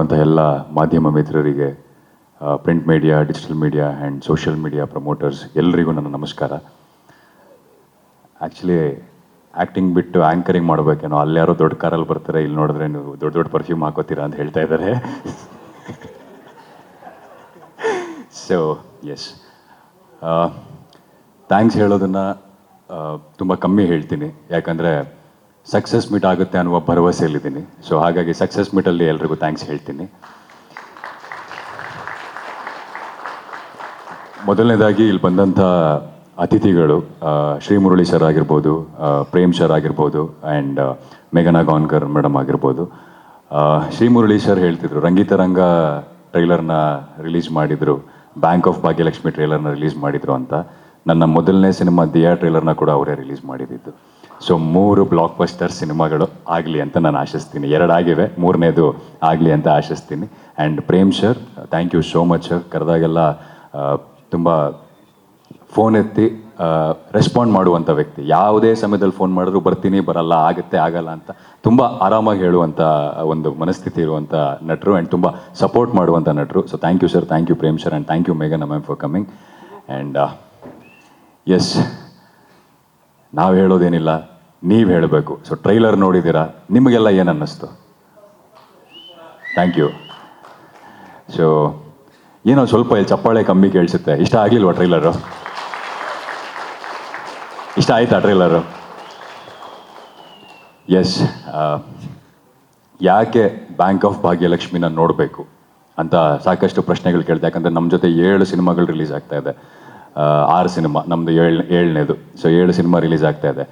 ನೋಡ್ತಿರುವಂಥ ಎಲ್ಲ ಮಾಧ್ಯಮ ಮಿತ್ರರಿಗೆ print media digital media and social media promoters ಎಲ್ಲರಿಗೂ ನನ್ನ ನಮಸ್ಕಾರ. ಆ್ಯಕ್ಚುಲಿ ಆ್ಯಕ್ಟಿಂಗ್ ಬಿಟ್ಟು ಆ್ಯಂಕರಿಂಗ್ ಮಾಡಬೇಕೇನೋ, ಅಲ್ಲಿ ಯಾರೋ ದೊಡ್ಡ ಕಾರಲ್ಲಿ ಬರ್ತಾರೆ, ಇಲ್ಲಿ ನೋಡಿದ್ರೆ ನೀವು ದೊಡ್ಡ ದೊಡ್ಡ ಪರ್ಫ್ಯೂಮ್ ಹಾಕೋತೀರಾ ಅಂತ ಹೇಳ್ತಾ ಇದ್ದಾರೆ. ಸೊ ಎಸ್ ಥ್ಯಾಂಕ್ಸ್ ಹೇಳೋದನ್ನು ತುಂಬ ಕಮ್ಮಿ ಹೇಳ್ತೀನಿ. ಯಾಕಂದರೆ ಸಕ್ಸಸ್ ಮೀಟ್ ಆಗುತ್ತೆ ಅನ್ನುವ ಭರವಸೆಯಲ್ಲಿದ್ದೀನಿ. ಸೊ ಹಾಗಾಗಿ ಸಕ್ಸಸ್ ಮೀಟಲ್ಲಿ ಎಲ್ರಿಗೂ ಥ್ಯಾಂಕ್ಸ್ ಹೇಳ್ತೀನಿ. ಮೊದಲನೇದಾಗಿ ಇಲ್ಲಿ ಬಂದಂಥ ಅತಿಥಿಗಳು ಶ್ರೀ ಮುರಳಿ ಸರ್ ಆಗಿರ್ಬೋದು ಪ್ರೇಮ್ ಸರ್ ಆಗಿರ್ಬೋದು ಆ್ಯಂಡ್ ಮೇಘನಾ ಗಾನ್ಕರ್ ಮೇಡಮ್ ಆಗಿರ್ಬೋದು. ಶ್ರೀ ಮುರಳಿ ಸರ್ ಹೇಳ್ತಿದ್ರು ರಂಗಿತರಂಗ ಟ್ರೈಲರ್ನ ರಿಲೀಸ್ ಮಾಡಿದರು ಬ್ಯಾಂಕ್ ಆಫ್ ಭಾಗ್ಯಲಕ್ಷ್ಮಿ ಟ್ರೈಲರ್ನ ರಿಲೀಸ್ ಮಾಡಿದರು ಅಂತ. ನನ್ನ ಮೊದಲನೇ ಸಿನಿಮಾ ದಿಯಾ ಟ್ರೈಲರ್ನ ಕೂಡ ಅವರೇ ರಿಲೀಸ್ ಮಾಡಿದ್ದು. ಸೊ ಮೂರು ಬ್ಲಾಕ್ ಬಸ್ಟರ್ ಸಿನಿಮಾಗಳು ಆಗಲಿ ಅಂತ ನಾನು ಆಶಿಸ್ತೀನಿ. ಎರಡಾಗಿವೆ, ಮೂರನೇದು ಆಗಲಿ ಅಂತ ಆಶಿಸ್ತೀನಿ. And Prem sir thank you so much sir ಕರೆದಾಗೆಲ್ಲ ತುಂಬ ಫೋನ್ ಎತ್ತಿ ರೆಸ್ಪಾಂಡ್ ಮಾಡುವಂಥ ವ್ಯಕ್ತಿ. ಯಾವುದೇ ಸಮಯದಲ್ಲಿ ಫೋನ್ ಮಾಡಿದ್ರು ಬರ್ತೀನಿ, ಬರಲ್ಲ, ಆಗುತ್ತೆ, ಆಗಲ್ಲ ಅಂತ ತುಂಬ ಆರಾಮಾಗಿ ಹೇಳುವಂಥ ಒಂದು ಮನಸ್ಥಿತಿ ಇರುವಂಥ ನಟರು ಆ್ಯಂಡ್ ತುಂಬ ಸಪೋರ್ಟ್ ಮಾಡುವಂಥ ನಟರು. So thank you sir thank you Prem sir and thank you ಮೇಘನ್ ma'am for coming and yes ನಾವು ಹೇಳೋದೇನಿಲ್ಲ. ನೀವು ಹೇಳಬೇಕು. ಸೊ ಟ್ರೈಲರ್ ನೋಡಿದ್ದೀರಾ ನಿಮಗೆಲ್ಲ ಏನು ಅನ್ನಿಸ್ತು ಥ್ಯಾಂಕ್ ಯು ಸೊ ಏನೋ ಸ್ವಲ್ಪ ಇಲ್ಲಿ ಚಪ್ಪಾಳೆ ಕಮ್ಮಿ ಕೇಳಿಸುತ್ತೆ. ಇಷ್ಟ ಆಗಲಿಲ್ವಾ ಟ್ರೈಲರು ಇಷ್ಟ ಆಯ್ತಾ ಟ್ರೈಲರು ಎಸ್ ಯಾಕೆ ಬ್ಯಾಂಕ್ ಆಫ್ ಭಾಗ್ಯಲಕ್ಷ್ಮಿನ ನೋಡಬೇಕು ಅಂತ ಸಾಕಷ್ಟು ಪ್ರಶ್ನೆಗಳು ಕೇಳಿದೆ. ಯಾಕಂದರೆ ನಮ್ಮ ಜೊತೆ ಏಳು ಸಿನಿಮಾಗಳು ರಿಲೀಸ್ ಆಗ್ತಾ ಇದೆ. ಆರು ಸಿನಿಮಾ ನಮ್ಮದು ಏಳು, ಏಳನೇದು. ಸೊ ಏಳು ಸಿನಿಮಾ ರಿಲೀಸ್ ಆಗ್ತಾ ಇದೆ.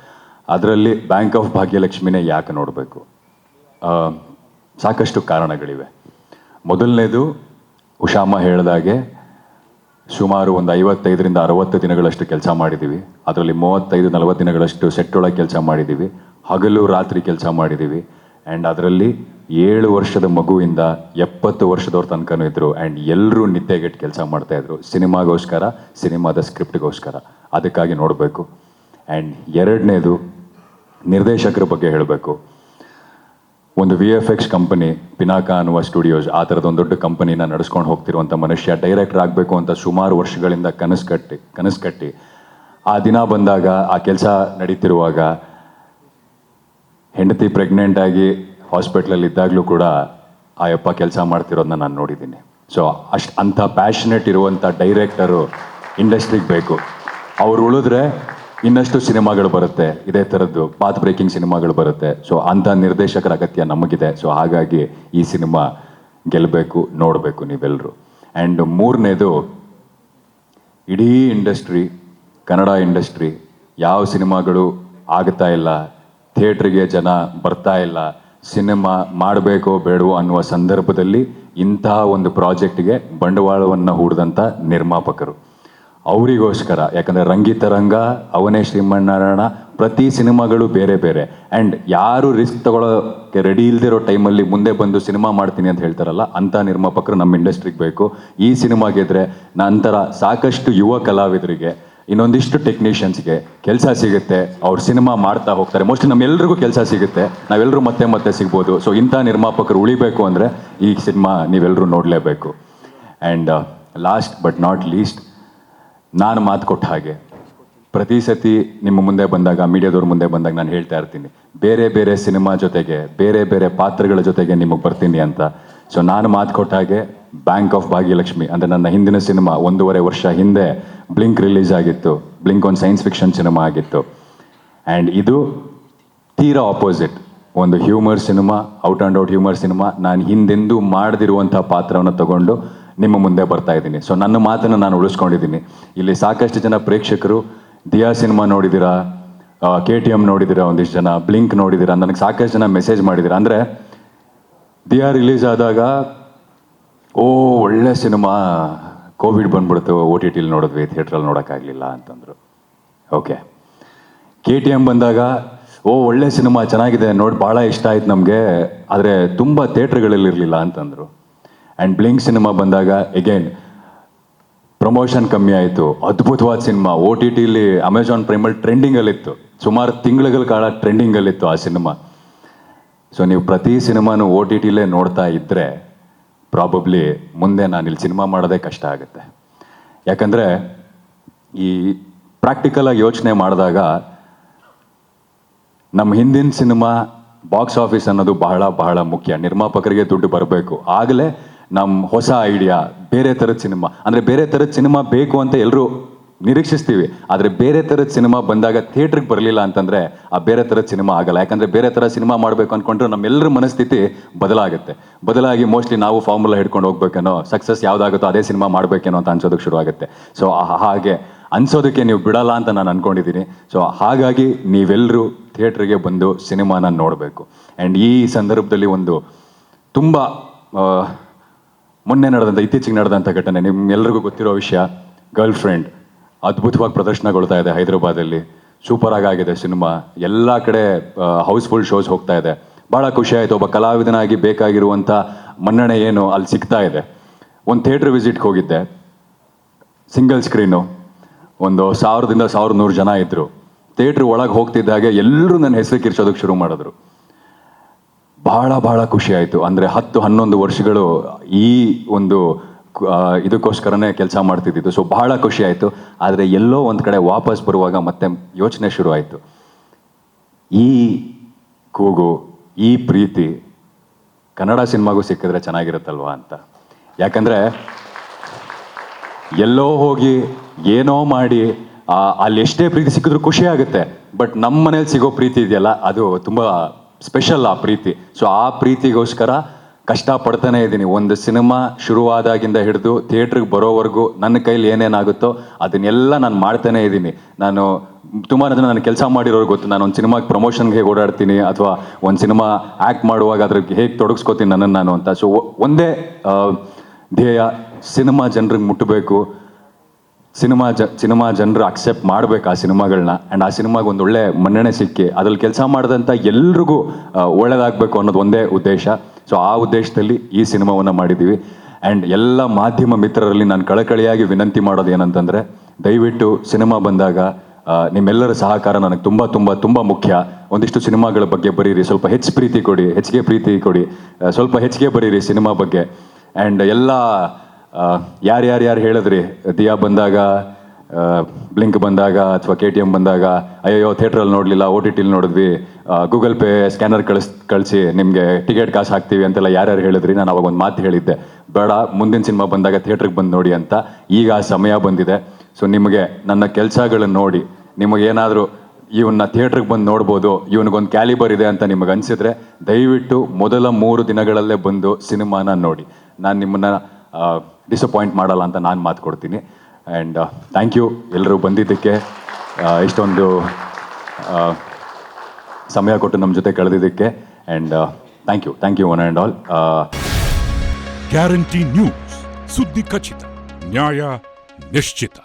ಅದರಲ್ಲಿ ಬ್ಯಾಂಕ್ ಆಫ್ ಭಾಗ್ಯಲಕ್ಷ್ಮಿನೇ ಯಾಕೆ ನೋಡಬೇಕು? ಸಾಕಷ್ಟು ಕಾರಣಗಳಿವೆ. ಮೊದಲನೇದು, ಉಷಾಮ ಹೇಳಿದಾಗೆ ಸುಮಾರು ಒಂದು ಐವತ್ತೈದರಿಂದ ಅರವತ್ತು ದಿನಗಳಷ್ಟು ಕೆಲಸ ಮಾಡಿದ್ದೀವಿ ಅದರಲ್ಲಿ ಮೂವತ್ತೈದು, ನಲವತ್ತು ದಿನಗಳಷ್ಟು ಸೆಟ್ಟೊಳಗೆ ಕೆಲಸ ಮಾಡಿದ್ದೀವಿ ಹಗಲು, ರಾತ್ರಿ ಕೆಲಸ ಮಾಡಿದ್ದೀವಿ ಆ್ಯಂಡ್ ಅದರಲ್ಲಿ ಏಳು ವರ್ಷದ ಮಗುವಿಂದ ಎಪ್ಪತ್ತು ವರ್ಷದವ್ರ ತನಕನೂ ಇದ್ದರು ಆ್ಯಂಡ್ ಎಲ್ಲರೂ ನಿದ್ದೆಗೆಟ್ಟು ಕೆಲಸ ಮಾಡ್ತಾಯಿದ್ರು ಸಿನಿಮಾಗೋಸ್ಕರ, ಸಿನಿಮಾದ ಸ್ಕ್ರಿಪ್ಟ್ಗೋಸ್ಕರ ಅದಕ್ಕಾಗಿ ನೋಡಬೇಕು. ಆ್ಯಂಡ್ ಎರಡನೇದು ನಿರ್ದೇಶಕರ ಬಗ್ಗೆ ಹೇಳಬೇಕು. ಒಂದು V F X company Pinaka ಅನ್ನುವ ಸ್ಟುಡಿಯೋಸ್ ಆ ಥರದ ಒಂದು ದೊಡ್ಡ ಕಂಪನಿನ ನಡೆಸ್ಕೊಂಡು ಹೋಗ್ತಿರುವಂಥ ಮನುಷ್ಯ ಡೈರೆಕ್ಟರ್ ಆಗಬೇಕು ಅಂತ ಸುಮಾರು ವರ್ಷಗಳಿಂದ ಕನಸು ಕಟ್ಟಿ ಕನಸು ಕಟ್ಟಿ. ಆ ದಿನ ಬಂದಾಗ, ಆ ಕೆಲಸ ನಡೀತಿರುವಾಗ, ಹೆಂಡತಿ ಪ್ರೆಗ್ನೆಂಟ್ ಆಗಿ ಹಾಸ್ಪಿಟ್ಲಲ್ಲಿ ಇದ್ದಾಗಲೂ ಕೂಡ ಆ ಯಪ್ಪ ಕೆಲಸ ಮಾಡ್ತಿರೋದನ್ನ ನಾನು ನೋಡಿದ್ದೀನಿ. ಸೊ ಅಷ್ಟು ಅಂಥ ಪ್ಯಾಷನೆಟ್ ಇರುವಂಥ ಡೈರೆಕ್ಟರು ಇಂಡಸ್ಟ್ರಿಗೆ ಬೇಕು. ಅವ್ರು ಉಳಿದ್ರೆ ಇನ್ನಷ್ಟು ಸಿನಿಮಾಗಳು ಬರುತ್ತೆ. ಇದೇ ಥರದ್ದು ಪಾತ್ ಬ್ರೇಕಿಂಗ್ ಸಿನಿಮಾಗಳು ಬರುತ್ತೆ. ಸೊ ಅಂಥ ನಿರ್ದೇಶಕರ ಅಗತ್ಯ ನಮಗಿದೆ. ಸೊ ಹಾಗಾಗಿ ಈ ಸಿನಿಮಾ ಗೆಲ್ಲಬೇಕು ನೋಡಬೇಕು ನೀವೆಲ್ಲರೂ ಆ್ಯಂಡ್ ಮೂರನೇದು, ಇಡೀ ಇಂಡಸ್ಟ್ರಿ, ಕನ್ನಡ ಇಂಡಸ್ಟ್ರಿ ಯಾವ ಸಿನಿಮಾಗಳು ಆಗ್ತಾ ಇಲ್ಲ, ಥಿಯೇಟ್ರಿಗೆ ಜನ ಬರ್ತಾ ಇಲ್ಲ, ಸಿನಿಮಾ ಮಾಡಬೇಕೋ ಬೇಡವೋ ಅನ್ನುವ ಸಂದರ್ಭದಲ್ಲಿ ಇಂತಹ ಒಂದು ಪ್ರಾಜೆಕ್ಟ್ಗೆ ಬಂಡವಾಳವನ್ನು ಹೂಡಿದಂಥ ನಿರ್ಮಾಪಕರು. ಅವರಿಗೋಸ್ಕರ, ಯಾಕಂದರೆ ರಂಗಿತರಂಗ ಅವನೇ ಶ್ರೀಮನ್ನಾರಾಯಣ, ಪ್ರತಿ ಸಿನಿಮಾಗಳು ಬೇರೆ ಬೇರೆ. ಆ್ಯಂಡ್ ಯಾರು ರಿಸ್ಕ್ ತಗೊಳ್ಳೋಕೆ ರೆಡಿ ಇಲ್ದಿರೋ ಟೈಮಲ್ಲಿ ಮುಂದೆ ಬಂದು ಸಿನಿಮಾ ಮಾಡ್ತೀನಿ ಅಂತ ಹೇಳ್ತಾರಲ್ಲ ಅಂಥ ನಿರ್ಮಾಪಕರು ನಮ್ಮ ಇಂಡಸ್ಟ್ರಿಗೆ ಬೇಕು. ಈ ಸಿನಿಮಾ ಗೆದ್ರೆ ನಂತರ ಸಾಕಷ್ಟು ಯುವ ಕಲಾವಿದರಿಗೆ, ಇನ್ನೊಂದಿಷ್ಟು ಟೆಕ್ನಿಷಿಯನ್ಸ್ಗೆ ಕೆಲಸ ಸಿಗುತ್ತೆ. ಅವ್ರು ಸಿನಿಮಾ ಮಾಡ್ತಾ ಹೋಗ್ತಾರೆ. ಮೋಸ್ಟ್ಲಿ ನಮ್ಮೆಲ್ಲರಿಗೂ ಕೆಲಸ ಸಿಗುತ್ತೆ. ನಾವೆಲ್ಲರೂ ಮತ್ತೆ ಮತ್ತೆ ಸಿಗ್ಬೋದು. ಸೊ ಇಂಥ ನಿರ್ಮಾಪಕರು ಉಳಿಬೇಕು ಅಂದರೆ ಈ ಸಿನಿಮಾ ನೀವೆಲ್ಲರೂ ನೋಡಲೇಬೇಕು. And last but not least ನಾನು ಮಾತು ಕೊಟ್ಟ ಹಾಗೆ, ಪ್ರತಿ ಸತಿ ನಿಮ್ಮ ಮುಂದೆ ಬಂದಾಗ, ಮೀಡಿಯಾದವ್ರ ಮುಂದೆ ಬಂದಾಗ ನಾನು ಹೇಳ್ತಾ ಇರ್ತೀನಿ, ಬೇರೆ ಬೇರೆ ಸಿನಿಮಾ ಜೊತೆಗೆ, ಬೇರೆ ಬೇರೆ ಪಾತ್ರಗಳ ಜೊತೆಗೆ ನಿಮಗೆ ಬರ್ತೀನಿ ಅಂತ. ಸೊ ನಾನು ಮಾತು ಕೊಟ್ಟ ಹಾಗೆ ಬ್ಯಾಂಕ್ ಆಫ್ ಭಾಗ್ಯಲಕ್ಷ್ಮಿ, ಅಂದರೆ ನನ್ನ ಹಿಂದಿನ ಸಿನಿಮಾ ಒಂದೂವರೆ ವರ್ಷ ಹಿಂದೆ ಬ್ಲಿಂಕ್ ರಿಲೀಸ್ ಆಗಿತ್ತು ಬ್ಲಿಂಕ್ ಒಂದು ಸೈನ್ಸ್ ಫಿಕ್ಷನ್ ಸಿನಿಮಾ ಆಗಿತ್ತು. ಆ್ಯಂಡ್ ಇದು ತೀರಾ ಆಪೋಸಿಟ್ ಒಂದು humour cinema out and out humour cinema, ನಾನು ಹಿಂದೆಂದೂ ಮಾಡದಿರುವಂಥ ಪಾತ್ರವನ್ನು ತಗೊಂಡು ನಿಮ್ಮ ಮುಂದೆ ಬರ್ತಾ ಇದ್ದೀನಿ. ಸೊ ನನ್ನ ಮಾತನ್ನು ನಾನು ಉಳಿಸ್ಕೊಂಡಿದ್ದೀನಿ. ಇಲ್ಲಿ ಸಾಕಷ್ಟು ಜನ ಪ್ರೇಕ್ಷಕರು, ದಿಯಾ ಸಿನಿಮಾ ನೋಡಿದ್ದೀರಾ ಕೆ ಟಿ ಎಂ ನೋಡಿದ್ದೀರಾ ಒಂದಿಷ್ಟು ಜನ, ಬ್ಲಿಂಕ್ ನೋಡಿದ್ದೀರಾ ನನಗೆ ಸಾಕಷ್ಟು ಜನ ಮೆಸೇಜ್ ಮಾಡಿದ್ದೀರಾ ಅಂದರೆ, ದಿಯಾ ರಿಲೀಸ್ ಆದಾಗ, ಓ, ಒಳ್ಳೆ ಸಿನಿಮಾ, ಕೋವಿಡ್ ಬಂದ್ಬಿಡ್ತು, ಓ ಟಿ ಟಿಲಿ ನೋಡಿದ್ವಿ ಥಿಯೇಟ್ರಲ್ಲಿ ನೋಡೋಕ್ಕಾಗಲಿಲ್ಲ ಅಂತಂದರು. ಓಕೆ. ಕೆ ಟಿ ಎಂ ಬಂದಾಗ, ಓ, ಒಳ್ಳೆ ಸಿನಿಮಾ ಚೆನ್ನಾಗಿದೆ, ನೋಡಿ, ಭಾಳ ಇಷ್ಟ ಆಯ್ತು ನಮಗೆ, ಆದರೆ ತುಂಬ ಥಿಯೇಟ್ರ್ಗಳಲ್ಲಿರಲಿಲ್ಲ ಅಂತಂದರು. ಆ್ಯಂಡ್ ಬ್ಲಿಂಕ್ ಸಿನಿಮಾ ಬಂದಾಗ ಎಗೇನ್ ಪ್ರಮೋಷನ್ ಕಮ್ಮಿ ಆಯಿತು. ಅದ್ಭುತವಾದ ಸಿನಿಮಾ ಓ ಟಿ ಟಿಲಿ ಅಮೆಝಾನ್ ಪ್ರೈಮಲ್ಲಿ ಟ್ರೆಂಡಿಂಗಲ್ಲಿತ್ತು ಸುಮಾರು ತಿಂಗಳುಗಳ ಕಾಲ ಟ್ರೆಂಡಿಂಗಲ್ಲಿತ್ತು ಆ ಸಿನಿಮಾ ಸೊ ನೀವು ಪ್ರತಿ ಸಿನಿಮಾನು ಓ ಟಿ ಟಿಲೇ ನೋಡ್ತಾ ಇದ್ದರೆ ಪ್ರಾಬಬ್ಲಿ ಮುಂದೆ ನಾನು ಇಲ್ಲಿ ಸಿನಿಮಾ ಮಾಡೋದೇ ಕಷ್ಟ ಆಗುತ್ತೆ. ಯಾಕಂದರೆ, ಈ ಪ್ರಾಕ್ಟಿಕಲಾಗಿ ಯೋಚನೆ ಮಾಡಿದಾಗ ನಮ್ಮ ಹಿಂದಿನ ಸಿನಿಮಾ ಬಾಕ್ಸ್ ಆಫೀಸ್ ಅನ್ನೋದು ಬಹಳ ಬಹಳ ಮುಖ್ಯ. ನಿರ್ಮಾಪಕರಿಗೆ ದುಡ್ಡು ಬರಬೇಕು. ಆಗಲೇ ನಮ್ಮ ಹೊಸ ಐಡಿಯಾ ಬೇರೆ ಥರದ ಸಿನಿಮಾ. ಅಂದರೆ ಬೇರೆ ಥರದ ಸಿನಿಮಾ ಬೇಕು ಅಂತ ಎಲ್ಲರೂ ನಿರೀಕ್ಷಿಸ್ತೀವಿ. ಆದರೆ ಬೇರೆ ಥರದ ಸಿನಿಮಾ ಬಂದಾಗ ಥಿಯೇಟ್ರಿಗೆ ಬರಲಿಲ್ಲ ಅಂತಂದರೆ ಆ ಬೇರೆ ಥರದ ಸಿನಿಮಾ ಆಗಲ್ಲ. ಯಾಕಂದರೆ ಬೇರೆ ಥರ ಸಿನಿಮಾ ಮಾಡಬೇಕು ಅಂದ್ಕೊಂಡ್ರೆ ನಮ್ಮೆಲ್ಲರ ಮನಸ್ಥಿತಿ ಬದಲಾಗುತ್ತೆ. ಬದಲಾಗಿ ಮೋಸ್ಟ್ಲಿ ನಾವು ಫಾರ್ಮುಲಾ ಹಿಡ್ಕೊಂಡು ಹೋಗ್ಬೇಕೇನೋ ಸಕ್ಸಸ್ ಯಾವುದಾಗುತ್ತೋ ಅದೇ ಸಿನಿಮಾ ಮಾಡಬೇಕೇನೋ ಅಂತ ಅನ್ಸೋದಕ್ಕೆ ಶುರುವಾಗುತ್ತೆ. ಸೊ ಹಾಗೆ ಅನ್ಸೋದಕ್ಕೆ ನೀವು ಬಿಡಲ್ಲ ಅಂತ ನಾನು ಅಂದ್ಕೊಂಡಿದ್ದೀನಿ ಸೊ ಹಾಗಾಗಿ ನೀವೆಲ್ಲರೂ ಥಿಯೇಟ್ರಿಗೆ ಬಂದು ಸಿನಿಮಾನ ನೋಡಬೇಕು. ಆ್ಯಂಡ್ ಈ ಸಂದರ್ಭದಲ್ಲಿ ಒಂದು ತುಂಬ ಮೊನ್ನೆ ನಡೆದಂಥ ಇತ್ತೀಚೆಗೆ ನಡೆದಂಥ ಘಟನೆ ನಿಮ್ಗೆಲ್ರಿಗೂ ಗೊತ್ತಿರೋ ವಿಷಯ ಗರ್ಲ್ ಫ್ರೆಂಡ್ ಅದ್ಭುತವಾಗಿ ಪ್ರದರ್ಶನಗೊಳ್ತಾ ಇದೆ ಹೈದರಾಬಾದಲ್ಲಿ. ಸೂಪರ್ ಆಗಿದೆ ಸಿನಿಮಾ. ಎಲ್ಲ ಕಡೆ ಹೌಸ್ಫುಲ್ ಶೋಸ್ ಹೋಗ್ತಾ ಇದೆ. ಭಾಳ ಖುಷಿ ಆಯಿತು. ಒಬ್ಬ ಕಲಾವಿದನಾಗಿ ಬೇಕಾಗಿರುವಂಥ ಮನ್ನಣೆ ಏನು ಅಲ್ಲಿ ಸಿಗ್ತಾ ಇದೆ. ಒಂದು ಥಿಯೇಟ್ರ್ ವಿಸಿಟ್ಗೆ ಹೋಗಿದ್ದೆ. Single screen. ಒಂದು ಸಾವಿರದಿಂದ ಸಾವಿರದ ನೂರು ಜನ ಇದ್ದರು ಥಿಯೇಟ್ರ್ ಒಳಗೆ ಹೋಗ್ತಿದ್ದಾಗೆ ಎಲ್ಲರೂ ನನ್ನ ಹೆಸರು ಕಿರ್ಚೋದಕ್ಕೆ ಶುರು ಮಾಡಿದ್ರು. ಬಹಳ ಬಹಳ ಖುಷಿ ಆಯಿತು. ಅಂದರೆ ಹತ್ತು ಹನ್ನೊಂದು ವರ್ಷಗಳು ಈ ಒಂದು ಇದಕ್ಕೋಸ್ಕರನೇ ಕೆಲಸ ಮಾಡ್ತಿದ್ದಿದ್ದು. ಸೊ ಬಹಳ ಖುಷಿ ಆಯಿತು. ಆದರೆ ಎಲ್ಲೋ ಒಂದು ಕಡೆ ವಾಪಸ್ ಬರುವಾಗ ಮತ್ತೆ ಯೋಚನೆ ಶುರು ಆಯಿತು. ಈ ಕೂಗು, ಈ ಪ್ರೀತಿ ಕನ್ನಡ ಸಿನಿಮಾಗೂ ಸಿಕ್ಕಿದ್ರೆ ಚೆನ್ನಾಗಿರುತ್ತಲ್ವಾ ಅಂತ. ಯಾಕಂದರೆ ಎಲ್ಲೋ ಹೋಗಿ ಏನೋ ಮಾಡಿ ಅಲ್ಲಿ ಎಷ್ಟೇ ಪ್ರೀತಿ ಸಿಕ್ಕಿದ್ರು ಖುಷಿ ಆಗುತ್ತೆ. ಬಟ್ ನಮ್ಮ ಮನೇಲಿ ಸಿಗೋ ಪ್ರೀತಿ ಇದೆಯಲ್ಲ, ಅದು ತುಂಬ ಸ್ಪೆಷಲ್ ಆ ಪ್ರೀತಿ. ಸೊ ಆ ಪ್ರೀತಿಗೋಸ್ಕರ ಕಷ್ಟ ಪಡ್ತಾನೆ ಇದ್ದೀನಿ. ಒಂದು ಸಿನಿಮಾ ಶುರುವಾದಾಗಿಂದ ಹಿಡಿದು ಥಿಯೇಟ್ರಿಗೆ ಬರೋವರೆಗೂ ನನ್ನ ಕೈಲಿ ಏನೇನಾಗುತ್ತೋ ಅದನ್ನೆಲ್ಲ ನಾನು ಮಾಡ್ತಾನೆ ಇದ್ದೀನಿ. ನಾನು ತುಂಬ ಜನ ನಾನು ಕೆಲಸ ಮಾಡಿರೋರು ಗೊತ್ತು. ನಾನು ಒಂದು ಸಿನಿಮಾಗೆ ಪ್ರಮೋಷನ್ಗೆ ಹೇಗೆ ಓಡಾಡ್ತೀನಿ ಅಥವಾ ಒಂದು ಸಿನಿಮಾ ಆ್ಯಕ್ಟ್ ಮಾಡುವಾಗ ಅದ್ರಿಗೆ ಹೇಗೆ ತೊಡಗಿಸ್ಕೋತೀನಿ ನನ್ನನ್ನು ನಾನು ಅಂತ. ಸೊ ಒಂದೇ ಧ್ಯೇಯ, ಸಿನಿಮಾ ಜನರಿಗೆ ಮುಟ್ಟಬೇಕು ಸಿನಿಮಾ ಜ, ಸಿನಿಮಾ ಜನರು ಅಕ್ಸೆಪ್ಟ್ ಮಾಡ್ಬೇಕು ಆ ಸಿನಿಮಾಗಳನ್ನ ಆ್ಯಂಡ್ ಆ ಸಿನಿಮಾಗೆ ಒಂದು ಒಳ್ಳೆ ಮನ್ನಣೆ ಸಿಕ್ಕಿ ಅದ್ರಲ್ಲಿ ಕೆಲಸ ಮಾಡಿದಂಥ ಎಲ್ರಿಗೂ ಒಳ್ಳೇದಾಗಬೇಕು ಅನ್ನೋದು ಒಂದೇ ಉದ್ದೇಶ. ಸೊ ಆ ಉದ್ದೇಶದಲ್ಲಿ ಈ ಸಿನಿಮಾವನ್ನು ಮಾಡಿದ್ದೀವಿ ಆ್ಯಂಡ್ ಎಲ್ಲ ಮಾಧ್ಯಮ ಮಿತ್ರರಲ್ಲಿ ನಾನು ಕಳಕಳಿಯಾಗಿ ವಿನಂತಿ ಮಾಡೋದು ಏನಂತಂದರೆ, ದಯವಿಟ್ಟು ಸಿನಿಮಾ ಬಂದಾಗ ನಿಮ್ಮೆಲ್ಲರ ಸಹಕಾರ ನನಗೆ ತುಂಬ ತುಂಬ ತುಂಬ ಮುಖ್ಯ. ಒಂದಿಷ್ಟು ಸಿನಿಮಾಗಳ ಬಗ್ಗೆ ಬರೀರಿ, ಸ್ವಲ್ಪ ಹೆಚ್ಚು ಪ್ರೀತಿ ಕೊಡಿ, ಹೆಚ್ಚಿಗೆ ಪ್ರೀತಿ ಕೊಡಿ ಸ್ವಲ್ಪ ಹೆಚ್ಚಿಗೆ ಬರೀರಿ ಸಿನಿಮಾ ಬಗ್ಗೆ. ಆ್ಯಂಡ್ ಎಲ್ಲ ಯಾರ್ಯಾರು ಯಾರು ಹೇಳಿದ್ರಿ? ದಿಯಾ ಬಂದಾಗ ಬ್ಲಿಂಕ್ ಬಂದಾಗ ಅಥವಾ ಕೆ ಟಿ ಎಂ ಬಂದಾಗ ಅಯ್ಯೋ ಥಿಯೇಟ್ರಲ್ಲಿ ನೋಡಲಿಲ್ಲ ಓ ಟಿ ಟಿಲಿ ನೋಡಿದ್ವಿ ಗೂಗಲ್ ಪೇ ಸ್ಕ್ಯಾನರ್ ಕಳಿಸ್, ಕಳಿಸಿ, ನಿಮಗೆ ಟಿಕೆಟ್ ಕಾಸು ಹಾಕ್ತೀವಿ ಅಂತೆಲ್ಲ ಯಾರ್ಯಾರು ಹೇಳಿದ್ರಿ? ನಾನು ಅವಾಗ ಒಂದು ಮಾತು ಹೇಳಿದ್ದೆ. ಬೇಡ, ಮುಂದಿನ ಸಿನಿಮಾ ಬಂದಾಗ ಥಿಯೇಟ್ರಿಗೆ ಬಂದು ನೋಡಿ ಅಂತ. ಈಗ ಆ ಸಮಯ ಬಂದಿದೆ. ಸೊ ನಿಮಗೆ ನನ್ನ ಕೆಲಸಗಳನ್ನು ನೋಡಿ. ನಿಮಗೇನಾದರೂ ಇವನ್ನ ಥಿಯೇಟ್ರಿಗೆ ಬಂದು ನೋಡ್ಬೋದು, ಇವನಿಗೊಂದು ಕ್ಯಾಲಿಬರ್ ಇದೆ ಅಂತ ನಿಮಗೆ ಅನಿಸಿದ್ರೆ, ದಯವಿಟ್ಟು ಮೊದಲ ಮೂರು ದಿನಗಳಲ್ಲೇ ಬಂದು ಸಿನಿಮಾನ ನೋಡಿ. ನಾನು ನಿಮ್ಮನ್ನ ಡಿಸಪಾಯಿಂಟ್ ಮಾಡಲ್ಲ ಅಂತ ನಾನು ಮಾತು ಕೊಡ್ತೀನಿ. ಆ್ಯಂಡ್ ಥ್ಯಾಂಕ್ ಯು ಎಲ್ಲರೂ ಬಂದಿದ್ದಕ್ಕೆ. ಇಷ್ಟೊಂದು ಸಮಯ ಕೊಟ್ಟು ನಮ್ಮ ಜೊತೆ ಕಳೆದಿದ್ದಕ್ಕೆ. And thank you thank you one and all guarantee news ಸುದ್ದಿ ಖಚಿತ ನ್ಯಾಯ ನಿಶ್ಚಿತ